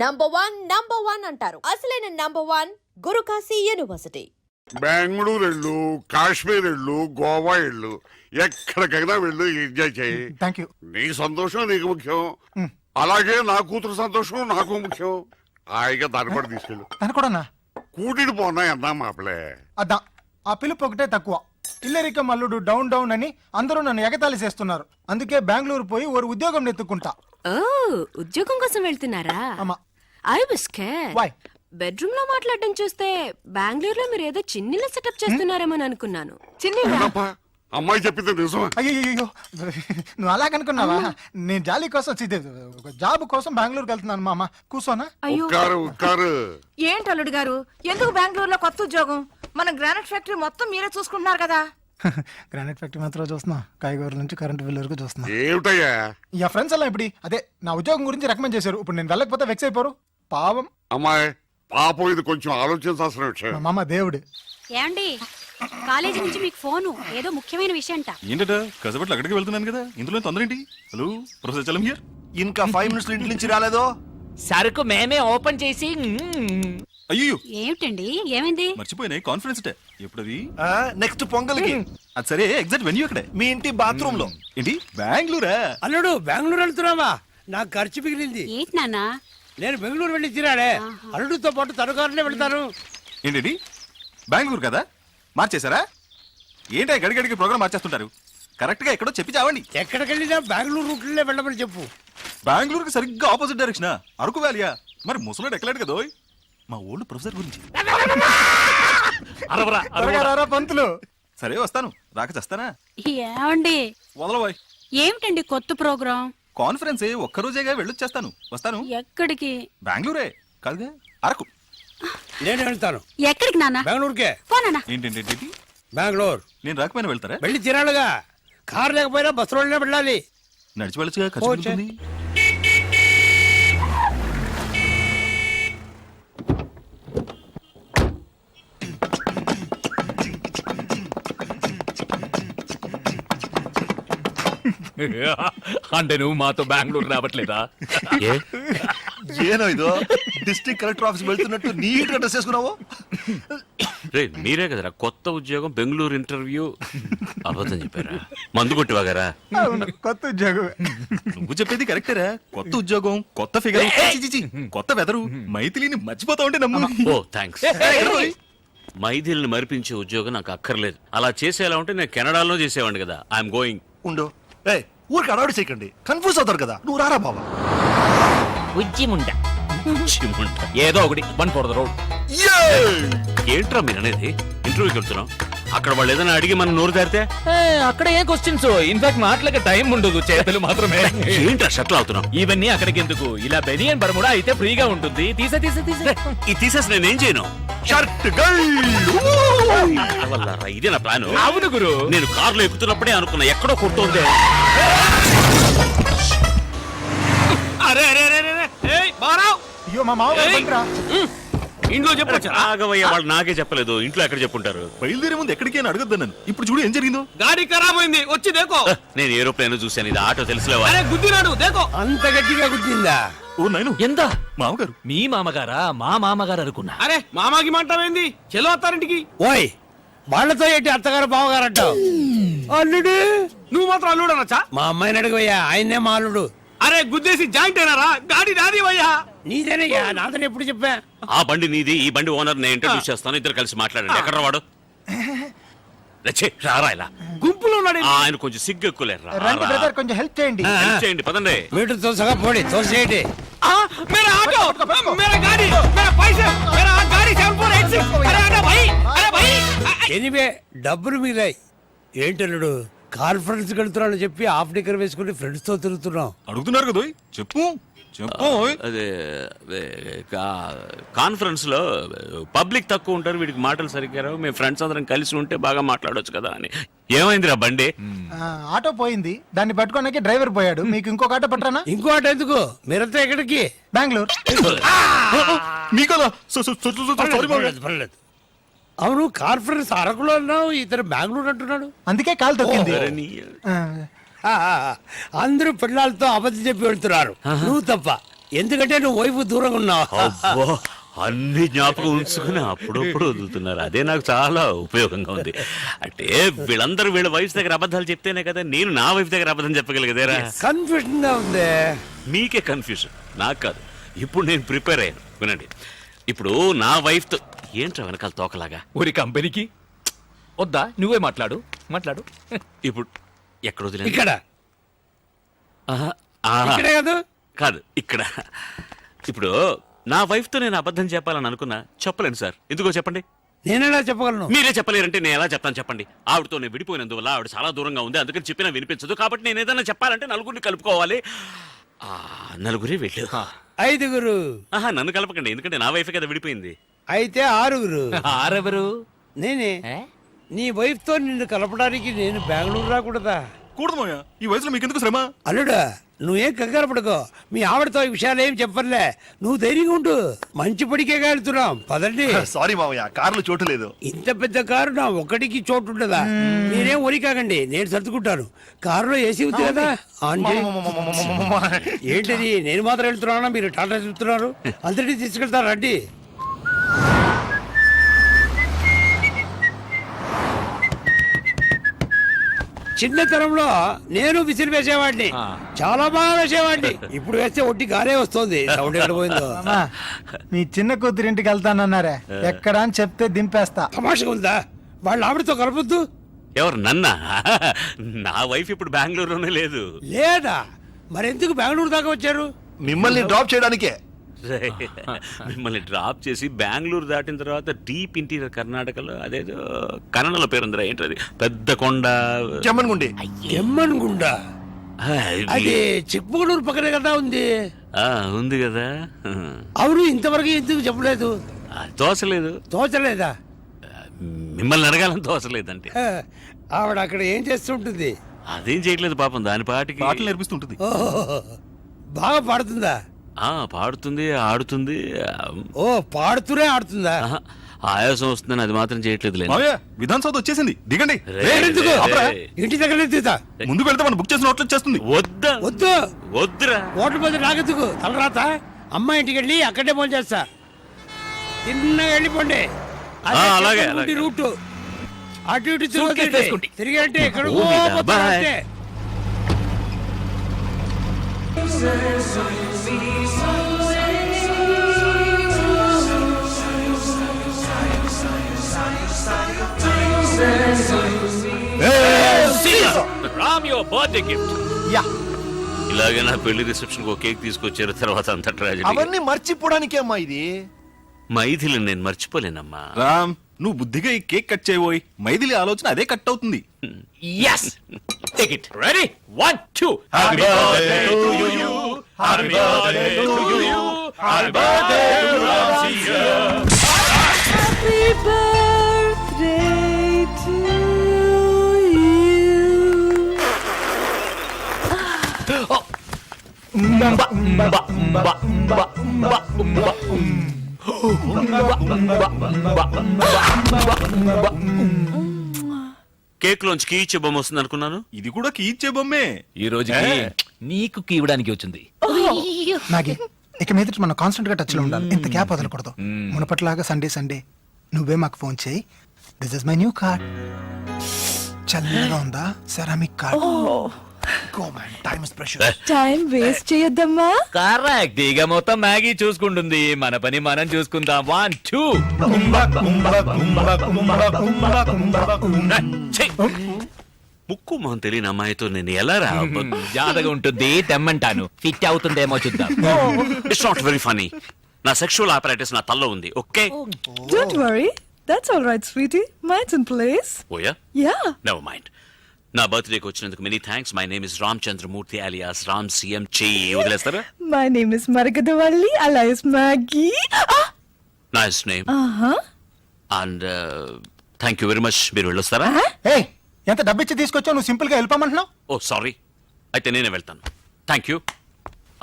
Number one number one అంటారు. అసలైన number one Guru Kashi university Bengaluru వెళ్ళు కాశ్మీర్ వెళ్ళు గోవా వెళ్ళు ఎక్కడికైనా వెళ్ళు ఎంజాయ్ చేయి. థ్యాంక్ యూ నీ సంతోషం నీకు ముఖ్యం. అలాగే నా కూతురు సంతోషం నాకు ముఖ్యం. హాయిగా దాన్ని కూడా తీసుకెళ్ళు. తను కూడానా? కూటిని పోనా అన్నా మాపలే. అద్దా ఆ పిలుపు ఒకటే తక్కువ. ఇల్లరిక మల్లుడు డౌన్ డౌన్ అని అందరూ నన్ను ఎగతాళి చేస్తున్నారు. అందుకే బెంగళూరు పోయి ఓ ఉద్యోగం నెత్తుకుంటా ఓ ఉద్యోగం కోసం వెళ్తున్నారా? అమ్మా. ఐ విస్ Why? బెడ్రూమ్లో మాట్లాడడం చూస్తే బెంగళూరులో మీరు ఏదో చిన్నిల సెటప్ చేస్తున్నారేమో అనుకున్నాను. అవునప్పా, అమ్మాయి చెప్పింది నిజమా. అయ్యో నువ్వు అలాగనుకున్నావా నేను జాలీ కోసం ఒక జాబ్ కోసం బెంగళూరుకి వెళ్తున్నాను మామ. కూర్చోనా? అయ్యో. ఉక్కారు ఉక్కారు. ఏంటి అల్లుడు గారు? ఎందుకు బెంగళూరులో కొత్త ఉద్యోగం? మన గ్రానైట్ ఫ్యాక్టరీ మొత్తం మీరే చూసుకుంటున్నారు కదా. గ్రానైట్ ఫ్యాక్టరీ మాత్రం చూస్తున్నా. కాయగూరల నుంచి కరెంట్ బిల్ వరకు చూస్తున్నా. ఏమిటయ్యా? ఇక ఫ్రెండ్స్ అలా ఇప్పుడు అదే నా ఉద్యోగం గురించి రికమెండ్ చేశారు. ఇప్పుడు నేను వెళ్ళకపోతే వెక్స్ అయిపోరు. పావం అమ్మాయి పాపం ఇది కొంచెం ఆలోచించాల్సిన విషయం. మా మామ దేవుడు. ఏమండి? కాలేజీ నుంచి మీకు ఫోను. ఏదో ముఖ్యమైన విషయం అంట ఏంటట? కసబట్లు అక్కడికి వెళ్తున్నాను కదా. ఇందులో తొందర ఏంటి హలో ప్రొఫెసర్ చలం హియర్. ఇంకా ఫైవ్ మినిట్స్ ఇంటి నుంచి రాలేదో? సరుకు మేమే ఓపెన్ చేసి. అయ్యో ఏమిటండి? ఏమైంది? మర్చిపోయినాయి కాన్ఫరెన్స్ డే ఎప్పుడది? నెక్స్ట్ పొంగల్కి. అది సరే ఎగ్జాక్ట్ వెన్యూ అక్కడే. మీ ఇంటి బాత్రూమ్లో ఏంటి? బెంగళూరా? అల్లుడు బెంగళూరు వెళ్తున్నావా? నాకు ఖర్చు మిగిలింది. ఏంటి నాన్న? నేను బెంగళూరు వెళ్ళి తిరాడే అల్లుడితో పాటు తనుకారులే వెళ్తాను. ఏంటి బెంగళూరు కదా? మార్చేశారా? ఏంటి గడిగడికి ప్రోగ్రామ్ మార్చేస్తుంటారు? కరెక్ట్గా ఎక్కడో చెప్పి చావండి. ఎక్కడికి వెళ్ళినా బెంగళూరు రూట్లే వెళ్ళమని చెప్పు. బెంగళూరుకి సరిగ్గా ఆపోజిట్ డైరెక్షన్ అరకు వ్యాలియా మరి ముసలాడు ఎక్కలేడు కదా. మా ఓల్డ్ ప్రొఫెసర్ గురించి. అరవరా త్వరగా రారా పంతులు. సరే వస్తాను. రాక చేస్తానా? ఏమండి? వదలబోయ్ ఏమిటండి కొత్త ప్రోగ్రాం? కాన్ఫరెన్స్ ఒక్కరోజేగా వెళ్ళొచ్చేస్తాను. వస్తాను. ఎక్కడికి? బెంగళూరే. కాదుగా అరకు. నేను వెళ్తాను ఎక్కడికి నాన్న? బెంగళూరుకే. పోనా ఏంటంటే బెంగళూరు. నేను రాకపోయినా వెళ్తారా? వెళ్ళి తిరాడుగా కారు లేకపోయినా బస్సులోనే వెళ్ళాలి. నడిచి వెళ్ళచ్చుగా ఖర్చు పెరుగుతుంది. అంటే నువ్వు మాతో బెంగళూరు రావట్లేదా? ఏ? ఏనో ఇదో? డిస్ట్రిక్ట్ కలెక్టర్ ఆఫీస్ వెళ్తున్నట్టు నీట్గా డ్రెస్ చేసుకున్నావు రే మీరే కదరా కొత్త ఉద్యోగం బెంగళూరు ఇంటర్వ్యూ. అబద్ధం చెప్పారా? మందు కొట్టివాగారా? కొత్త ఉద్యోగం నువ్వు చెప్పేది కరెక్టేరా. కొత్త ఉద్యోగం కొత్త ఫిగర్ కొత్త వెదరు మైథిలిని మర్చిపోతా ఉంటే నమ్ము. ఓ థ్యాంక్స్ మైథిల్ని మరిపించే ఉద్యోగం నాకు అక్కర్లేదు. అలా చేసేలా ఉంటే నేను కెనడాలో చేసేవాడిని కదా. ఐఎమ్ గోయింగ్ ఉండు. ఏ ఊరికి అడవాడి చేయకండి. కన్ఫ్యూజ్ అవుతారు కదా. నువ్వు రారా బాబా ఉజ్జి ముండ ఏదో ఒకటి. వన్ ఫర్ ద రోడ్ ఏంట్రా మీరు అనేది? ఇంటర్వ్యూకి వెళ్తున్నాం. అక్కడ వాళ్ళు ఏదైనా అడిగి మనం నోరు దారితే అక్కడ ఏం క్వశ్చన్స్ ఇన్ఫాక్ట్ మాటలకి టైం ఉండదు చేతులు మాత్రమే. ఏంట్రా షట్లు అవుతున్నాం ఇవన్నీ అక్కడికి ఎందుకు? ఇలా బెనియన్ బర్ముడా అయితే ఫ్రీగా ఉంటుంది. తీసే తీసే తీసే. ఇది తీసేసి నేనేం చేయను? షర్ట్ వల్లరా, ఇదే నా ప్లాన్. అవును గురు. నేను కారులో ఎక్కుతున్నప్పుడే అనుకున్నా ఎక్కడో కొడుతోంది. అరే అరే అరే అరే ఏయ్ బారావ్ అయ్యో మా! బండిరా. ఇంట్లో చెప్పొచ్చా? రాఘవయ్య వాళ్ళు నాకే చెప్పలేదు. ఇంట్లో ఎక్కడ చెప్పుంటారు? బయలుదేరే ముందు ఎక్కడికి అని అడగద్దు నన్ను ఇప్పుడు చూడు ఏం జరిగిందో. గాడి ఖరాబ్ అయింది. వచ్చి దేకో. నేను ఏరోప్లేన్ చూశాను. ఇది ఆటో తెలుసులేవా? అరే గుద్దినాడు. దేకో. అంత గట్టిగా గుద్దిందా? ఓ నైను. ఎంత? మామగారు. మీ మామగారా? మా మామగారు అనుకున్నా. అరే మామాకి మంటావేంది చెలో అత్తారింటికి. ఓయ్ వాళ్ళతో ఏంటి అత్తగారు బావగారు అంటావు? అల్లుడు! నువ్వు మాత్రం అల్లుడు అనొచ్చా మా అమ్మాయిని అడగవయ్యా ఆయన్నే మా అల్లుడు. అరే గుద్దేసి జాయింట్ అయినారా? గాడి నాది అయ్యా నీదేనయ్యా నాదని ఎప్పుడు చెప్పా? ఆ బండి నీది ఈ బండి ఓనర్ నేను ఇంట్రడ్యూస్ చేస్తాను. ఇద్దరు కలిసి మాట్లాడండి. ఎక్కడ వాడు? రచ్చే రారా ఇలా. గుంపులో ఉన్నాడు ఆయన కొంచెం సిగ్గు ఎక్కువలేరు రా, రండి. బ్రదర్ కొంచెం హెల్ప్ చేయండి. హెల్ప్ చేయండి పదండి. మీటర్ తోసగా పోడి తోసేయండి. ఆ, మేరా ఆటో మేరా గాడి మేరా పైసే మేరా గాడి సెవెన్ ఫోర్ ఎయిట్ సిక్స్. అరే అరే భయ్ అరే భయ్. ఎనివే డబ్బులు మిగిలాయి ఏంటల్లుడు కాన్ఫరెన్స్ వెళ్తున్నాను చెప్పి హాఫ్ డిక్కర్ వేసుకుని ఫ్రెండ్స్తో తిరుగుతున్నాం అడుగుతున్నారు కదా. చెప్పు. చెప్పు. అదే అదే, కా- కాన్ఫరెన్స్లో పబ్లిక్ తక్కువ ఉంటారు వీడికి మాటలు సరిగ్గా రావు. మేము ఫ్రెండ్స్ అందరం కలిసి ఉంటే బాగా మాట్లాడొచ్చు కదా అని. ఏమైందిరా బండి? ఆ, ఆటో పోయింది. దాన్ని పట్టుకోడానికి డ్రైవర్ పోయాడు. మీకు ఇంకొక ఆటో పట్టరానా? ఇంకో ఆట ఎందుకు? మీరంతా ఎక్కడికి? బెంగళూరు. అవును కాన్ఫరెన్స్ అరకులో అన్నావు ఇతను బెంగళూరు అంటున్నాడు. అందుకే కాలు తొక్కింది. ఆ. అందరూ పిల్లలతో అబద్ధం చెప్పి వెళ్తున్నారు. నువ్వు తప్ప. ఎందుకంటే నువ్వు వైఫ్ దూరంగా ఉన్నావు. అబ్బో అన్ని జ్ఞాపకం ఉంచుకుని అప్పుడప్పుడు వదులుతున్నారు. అదే నాకు చాలా ఉపయోగంగా ఉంది. అంటే వీళ్ళందరూ వీళ్ళ వైఫ్ దగ్గర అబద్ధాలు చెప్తేనే కదా నేను నా వైఫ్ దగ్గర అబద్ధం చెప్పగలిగేదేరా? కన్ఫ్యూజన్గా ఉంది. మీకే కన్ఫ్యూజన్ నాకు కాదు. ఇప్పుడు నేను ప్రిపేర్ అయ్యాను. వినండి. ఇప్పుడు నా వైఫ్తో ఏంట్రా వెనకాల తోకలాగా? ఊరి కంపెనీకి? వద్దా? నువ్వే మాట్లాడు. మాట్లాడు. ఇప్పుడు ఎక్కడ వదిలేదు ఇక్కడ ఇక్కడే కాదు. కాదు ఇక్కడ. ఇప్పుడు నా వైఫ్తో నేను అబద్ధం చెప్పాలని అనుకున్నా చెప్పలేను సార్. ఎందుకో చెప్పండి? నేనేలా చెప్పగలను? మీరే చెప్పలేరంటే నేను ఎలా చెప్తాను చెప్పండి? ఆవిడతో నేను విడిపోయినందువల్ల ఆవిడ చాలా దూరంగా ఉంది అందుకని చెప్పినా వినిపించదు. కాబట్టి నేను ఏదైనా చెప్పాలంటే నలుగురిని కలుపుకోవాలి. ఆ, నలుగురే వెళ్ళు. ఐదుగురు. ఆహా నన్ను కలపకండి ఎందుకంటే నా వైఫ్ కదా విడిపోయింది. అయితే ఆరుగురు. ఆరెవరు? నేనే. నీ వైఫ్తో నిన్ను కలపడానికి నేను బెంగళూరు రాకూడదా? కూడదు మావయ్య. ఈ వయసులో మీకెందుకు శ్రమ? అల్లుడా నువ్వేం కంగారు పడుకో. మీ ఆవిడతో ఈ విషయాలు ఏం చెప్పర్లే. నువ్వు ధైర్యంగా ఉండు. మంచి పడికే వెళ్తున్నాం పదండి. సారీ మావయ్య కార్లో చోటు లేదు. ఇంత పెద్ద కారు నా ఒక్కడికి చోటు ఉంటుందా మీరేం ఒరి కాకండి నేను సర్దుకుంటాను. కారులో ఏసీ ఉంది కదా ఆన్ చేయి. ఏంటిది? నేను మాత్రం వెళ్తున్నానా? మీరు టాటా చెప్తున్నారు అందరినీ తీసుకెళ్తారు రండి. చిన్నతనంలో నేను విసిరి వేసేవాడిని చాలా బాగా వేసేవాడిని. ఇప్పుడు వేస్తే ఒట్టి గారే వస్తుంది. సౌండ్ ఎక్కడ పోయిందో. మీ చిన్న కూతురింటికి వెళ్తానన్నారే. ఎక్కడ అని చెప్తే దింపేస్తా. తమాషగా ఉందా? వాళ్ళ ఆవిడతో కలపొద్దు. ఎవరు నన్నా? నా వైఫ్ ఇప్పుడు బెంగళూరులోనే లేదు. లేదా? మరెందుకు బెంగళూరు దాకా వచ్చారు? మిమ్మల్ని డ్రాప్ చేయడానికే. మిమ్మల్ని డ్రాప్ చేసి బెంగళూరు దాటిన తర్వాత డీప్ ఇంటీరియర్ కర్ణాటకలో అదేదో కన్నడలో పేరుందిరా ఏంటది పెద్ద కొండ. చెమ్మన్గుండి ఎమ్మన్ గుండా ఆ, అది చిక్మగళూరు పక్కనే కదా ఉంది. ఆ, ఉంది కదా. అవును ఇంతవరకు ఎందుకు చెప్పలేదు? ఆ, తోసలేదు తోచలేదా? మిమ్మల్ని అడగాలని తోసలేదంటే హ, ఆవిడ అక్కడ ఏం చేస్తుంటుంది? అదేం చేయట్లేదు పాపం దాని పాటికి పాటలు నేర్పిస్తుంటుంది. బాగా పాడుతుందా? పాడుతుంది ఆడుతుంది. ఓ పాడుతూనే ఆడుతుందా? ఆయాసం వస్తుందని అది మాత్రం చేయట్లేదు మావయ్య విధాన్ సౌత్ వచ్చేసింది. దిగండి. ఎందుకు? ఇంటి దగ్గర తీతా. ముందుకు వెళ్తే మనం బుక్ చేసిన హోటల్ చేస్తుంది వద్దా. వద్దు. వద్దురా. ఓట్ల మంది నాకెందుకు తలరాత? అమ్మ ఇంటికి వెళ్ళి అక్కడే ఫోన్ చేస్తా. తిన్నగా వెళ్ళిపోండి. అలాగే. రూటు. అటు ఇటు. వేసుకోండి. తిరిగి అంటే ఎక్కడ ఊరిగా, bye. Ram your birthday gift yeah ఇలాగే నా పెళ్ళి రిసెప్షన్ ఒక కేక్ తీసుకొచ్చారు తర్వాత అంత ట్రాజెడీ అవన్నీ మర్చిపోవడానికే అమ్మా ఇది? మైథిలి నేను మర్చిపోలేనమ్మా. రామ్ నువ్వు బుద్ధిగా ఈ కేక్ కట్ చేయబోయి మైథిలి ఆలోచన అదే కట్ అవుతుంది. It ready one two cake లోంచి కీ ఇచ్చే బొమ్మ వస్తుంది అనుకున్నాను ఇది కూడా కీ ఇచ్చే బొమ్మే ఈ రోజుకి నీకు కీవడానికి వచ్చింది. నాగి ఇక మీద మనం కాన్స్టెంట్గా టచ్లో ఉండాలి. ఇంత గ్యాప్ వదలకూడదు. మునపట్లాగా సండే సండే. నువ్వే మాకు ఫోన్ చేయి. This is my new card చల్లగా ఉందా? Ceramic card go man is pressure time waste చేయొద్దమ్మా. Correct ఇక మొత్తం మ్యాగీ చూసుకుంటుంది. మన పని మనం చూసుకుందాం. వన్ టూ ముక్కు మొహం తెలియని అమ్మాయితో నేను ఎలా రా? జాతగా ఉంటుంది తెమ్మంటాను. ఫిట్ అవుతుందేమో చూద్దాం. ఇట్స్ నాట్ వెరీ ఫనీ నా సెక్షువల్ ఆపరేటర్స్ నా తల్లో ఉంది okay? Don't worry that's all right sweetie mites in place ఓయా yeah never mind నా బర్త్డేకి వచ్చినందుకు many thanks my name is Ram Chandramurthy alias Ram CM చెయ్యి వదిలేస్తారా? My name is Maragadavalli alias Maggie nice name ఆహా and thank you very much మీరు వెళ్ళొస్తారా? ఏ ఎంత డబ్బిచ్చి తీసుకొచ్చావు? నువ్వు సింపుల్గా వెళ్ళిపోమంటున్నావు? ఓ సారీ. అయితే నేనే వెళ్తాను. థ్యాంక్ యూ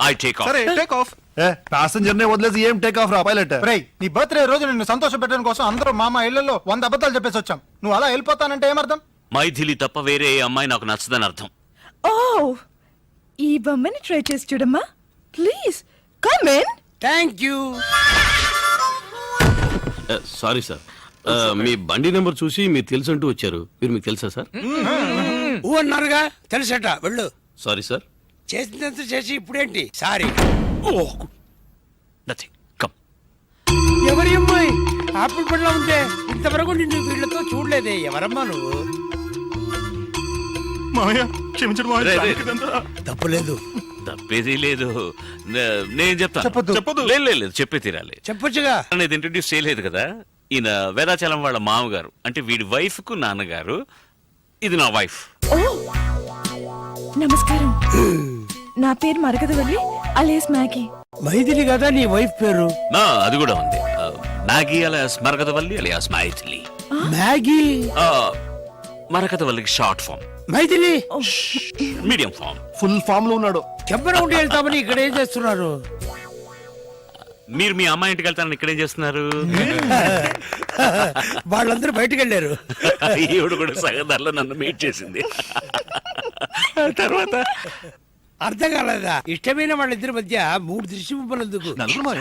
ఐ టేక్ సరే టేక్ ఆఫ్ ప్యాసింజర్ నే వదిలేసి ఏం టేక్ ఆఫ్ రా పైలట్ రేయ్ నీ బర్త్డే రోజు నిన్ను సంతోష పెట్టడం కోసం అందరూ మామ ఇళ్ళలో వంద అబద్ధాలు చెప్పేసి వచ్చాం. నువ్వు అలా వెళ్ళిపోతానంటే ఏమర్థం? మైథిలి తప్ప వేరే ఏ అమ్మాయి నాకు నచ్చదని అర్థం. ఓ ఈ బొమ్మని ట్రై చేసి చూడమ్మా. Please come in thank you sorry sir మీ బండి నెంబర్ చూసి మీరు తెలుసు అంటూ వచ్చారు. మీరు మీకు తెలుసా సార్? ఊ అన్నారుగా. తెలుసట. వెళ్ళు. సారీ సార్ చేసినంత చేసి ఇప్పుడేంటి? సారీ నథింగ్ కమ్ ఎవరి అమ్మాయి? ఆపిల్ పండ్లో ఉంటే ఇంతవరకు నిన్ను వీళ్ళతో చూడలేదే. ఎవరమ్మా నువ్వు? మామయ్య క్షమించడం రే, రే. తప్పులేదు తప్పేది లేదు. నే- నేను చెప్తాను చెప్పొద్దు. చెప్పదు లేదు లేదు, లేదు. చెప్పే తీరాలి. చెప్పొచ్చుగా. అనేది ఇంట్రడ్యూస్ చేయలేదు కదా. ఈయన వేదాచలం వాళ్ళ మామగారు. అంటే వీడి వైఫ్కు నాన్నగారు. ఇది నా వైఫ్. నమస్కారం. నా పేరు మరగదవల్లి అలేస్ మ్యాగీ. మైథిలి కదా నీ వైఫ్ పేరు? నా అది కూడా ఉంది. Nagi alias Marakatavalli alias Mythili. Maggie? ఆ, మరకతవల్లికి short form. Mythili? Medium form. Full ఫామ్లో ఉన్నాడు. చెప్పన ఉండి వెళ్తామని ఇక్కడ ఏం చేస్తున్నారు? మీరు మీ అమ్మాయి ఇంటికి వెళ్తానని ఇక్కడ ఏం చేస్తున్నారు? వాళ్ళందరూ బయటకు వెళ్ళారు. ఈవిడ కూడా సగదారిలో నన్ను మీట్ చేసింది. తర్వాత? అర్థం కాలేదా? ఇష్టమైన వాళ్ళిద్దరి మధ్య మూడు దృష్టి బొమ్మలు ఎందుకు.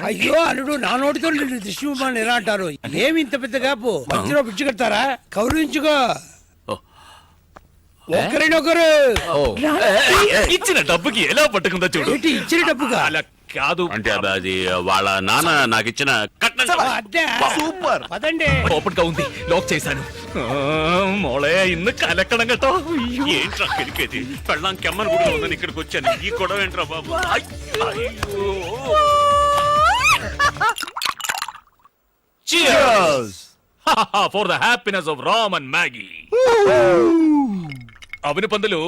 అయ్యో అల్లుడు నా నోటితో నిన్ను దృష్టి బొమ్మలు ఎలా అంటారు? ఏమి ఇంత పెద్ద కాపు మధ్యలో పిచ్చి కడతారా? కౌరించుకో. ఒకరినొకరు. ఇచ్చిన డబ్బుకి ఎలా పట్టుకుందో చూడు. ఇచ్చిన డబ్బుగా అలా కాదు. అంటే అది వాళ్ళ నాన్న నాకు ఇచ్చిన సూపర్. ఓపెన్గా ఉంది. లోక్ చేశాను. మోళే ఇన్న కాలెక్కడం గట్టో ఏంట్రా కెలికేది పెళ్ళాం కెమ్మని కూడా ఉందని ఇక్కడికి వచ్చాను. ఈ గొడవ ఏంట్రా బాబు? అయ్, అయ్యో. For the happiness of Ram and Maggie అవును పందులు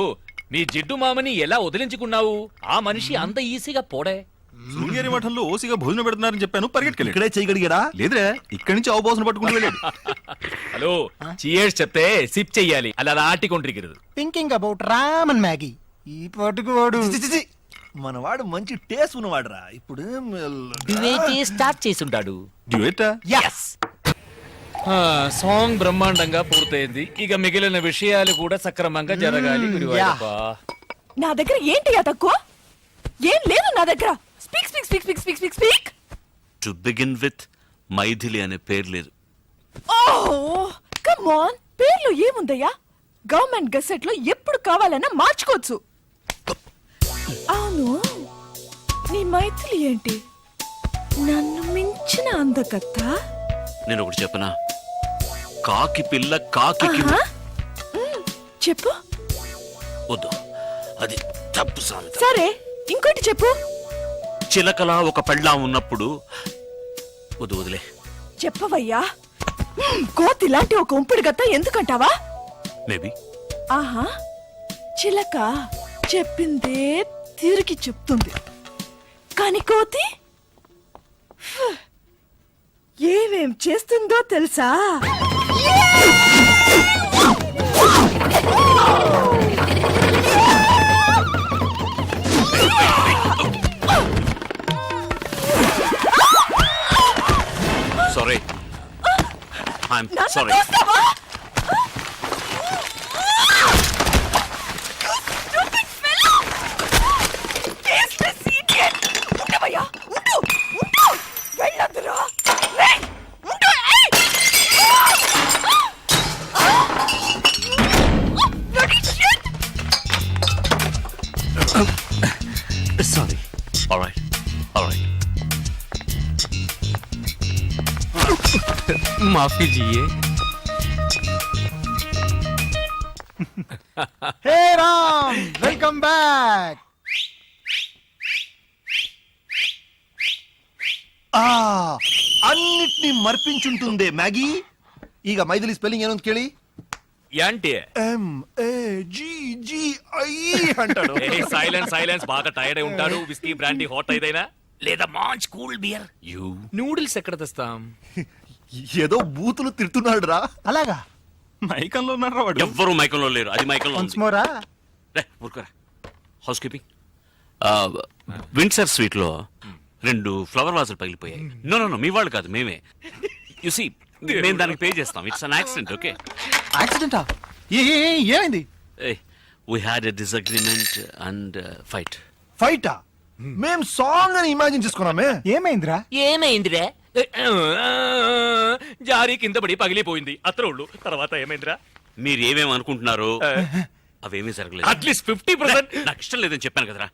నీ జిడ్డు మామని ఎలా వదిలించుకున్నావు? ఆ మనిషి అంత ఈజీగా పోడే. శృంగేరి మఠంలో ఓసిగా భోజనం పెడుతున్నారని చెప్పాను పరిగెట్టుకెళ్ళి ఇక్కడే చేయగలిగాడా? లేదురే ఇక్కడి నుంచి అవబోసన పట్టుకుంటూ వెళ్ళాడు. హలో చియర్స్ చెప్తే సిప్ చెయ్యాలి అలా ఆటికొండ్రికిరదు thinking about Ram and Maggie ఈ పాటుకు వాడు మనవాడు మంచి టేస్ట్ ఉన్నవాడురా. ఇప్పుడు స్టార్ట్ చేసుంటాడు. డ్యూయటా? సాంగ్ బ్రహ్మాండంగా పూర్తయింది. ఇక మిగిలిన విషయాలు కూడా సక్రమంగా జరగాలి గురువాయూరప్ప. నా దగ్గర ఏంటి ఆ తక్కువ? ఏం లేదు నా దగ్గర. Speak speak speak speak speak speak speak to begin with Mythili అనే పేరు లేదు. ఓ కమ్ ఆన్ పేర్లో ఏముందయ్యా? గవర్నమెంట్ గెసెట్లో ఎప్పుడు కావాలన్నా మార్చుకోవచ్చు. అవును. నీ మైథిలి ఏంటి? నన్ను మించిన అందకత్త? నేను ఒకటి చెప్పనా? కాకి పిల్ల కాకి చెప్పు. వద్దు. అది తప్పు సామెత. సరే ఇంకోటి చెప్పు. చిలకలా ఒక పెళ్ళాం ఉన్నప్పుడు వద్దు వదిలే. చెప్పవయ్యా. కోతి లాంటి ఒక ఉంపుడు గత్త ఎందుకంటావా? మేబీ. ఆహా చిలక చెప్పిందే తిరిగి చెప్తుంది. కాని కోతి? ఏమేం చేస్తుందో తెలుసా? ఐఎమ్ నన్ను సారీ माफ कीजिए हे राम वेलकम बैक అన్నిటినీ మర్పించుంటుందే మ్యాగీ. ಈಗ ಮೈದಿಲಿ స్పెల్లింగ్ ఏనో ಕೇಳಿ aunty. M A G G I అంటాడు. సైలెన్స్ సైలెన్స్ బాగా టైర్డ్ అయి ఉంటాడు. విస్కీ బ్రాండీ హాట్ ఏదైనా లేదా మాంచ్ కూల్ బియర్. యూ నూడిల్స్ ఎక్కడ తెస్తాం? ఏదో బూతులు తిడుతున్నాడు రా అలాగా? మైకంలో ఉన్నారా వాడు. ఎవ్వరూ మైకంలో లేరు. అది మైకంలో వన్స్ ఉంది. మోరా రే, ఊరుకోరా. హౌస్ కీపింగ్ విండ్సర్ స్వీట్లో రెండు ఫ్లవర్ వాజులు పగిలిపోయాయి. నో నో నో మీ వాళ్ళు కాదు మేమే. యు సీ మేము దానికి పే చేస్తాం. ఇట్స్ అన్ యాక్సిడెంట్ ఓకే యాక్సిడెంటా ఏ ఏ, ఏ, ఏమైంది? We had a disagreement and fight ఫైటా మేం సాంగ్ అని ఇమాజిన్ చేసుకున్నామే. ఏమైందిరా? ఏమైందిరే? జారీ కింద పడి పగిలిపోయింది. అత్రోళ్ళు. తర్వాత ఏమైందిరా? మీరు ఏమేమి అనుకుంటున్నారు అవేమీ జరగలేదు. అట్లీస్ట్ ఫిఫ్టీ పర్సెంట్ నాకు ఇష్టం లేదని చెప్పాను కదరా.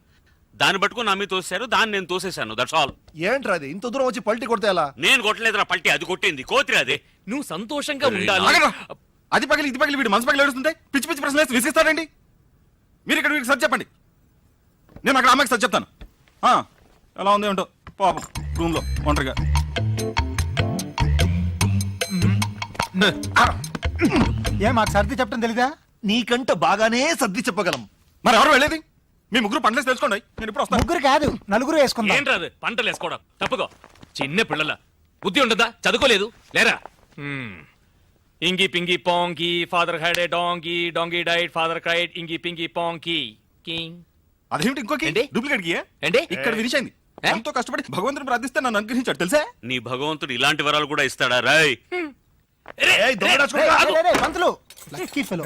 దాన్ని పట్టుకుని నా మీద తోసారు దాన్ని నేను తోసేశాను దట్స్ ఆల్ ఏంట్రా అది? ఇంత దూరం వచ్చి పల్టీ కొడితే ఎలా? నేను కొట్టలేదురా పల్టి అది కొట్టింది. కోతిరి అది. నువ్వు సంతోషంగా ఉండాలి. అది పగిలి ఇది పగిలి వీడు మనసు పగిలి ఏడుస్తుంటే పిచ్చి పిచ్చి ప్రశ్నలు వేసి విసిగిస్తాడండి. మీరు ఇక్కడ వీడికి సరి చెప్పండి. నేను అక్కడ అమ్మాయికి సరి చెప్తాను. ఆ, ఎలా ఉంది ఏంటో? పాపం రూమ్లో ఒంటరిగా. ఏ మాకు సర్ది చెప్పడం తెలీదా? నీకంట బాగానే సర్ది చెప్పగలం. మరి ఎవరు వెళ్ళేది? మీ ముగ్గురు పంటలేసి తెలుసుకోండి. నేను ఇప్పుడు వస్తాను. ముగ్గురు కాదు నలుగురు వేసుకుందాం. ఏంట్రాదు పంటలు వేసుకోవడం. తప్పుకో. చిన్న పిల్లల. బుద్ధి ఉండదా చదువుకోలేదు. లేరా? హ్మ్. Inky pinky ponky father had a donkey donkey died father cried inky pinky ponky. King. అదేమిటి ఇంకోకి? ఏంటి? డూప్లికేట్కి ఏంటి? ఇక్కడ వినిషైంది ఏ? ఎంతో కష్టపడి భగవంతుని ప్రార్థిస్తే నన్ను అనుగ్రహించాడు తెలుసా? నీ భగవంతుడు ఇలాంటి వరాలు కూడా ఇస్తాడా? రాయ్. ఏయ్, దొంగ రాజు కొడుకా. రే, రే, రే, పంతులు. Lucky fellow.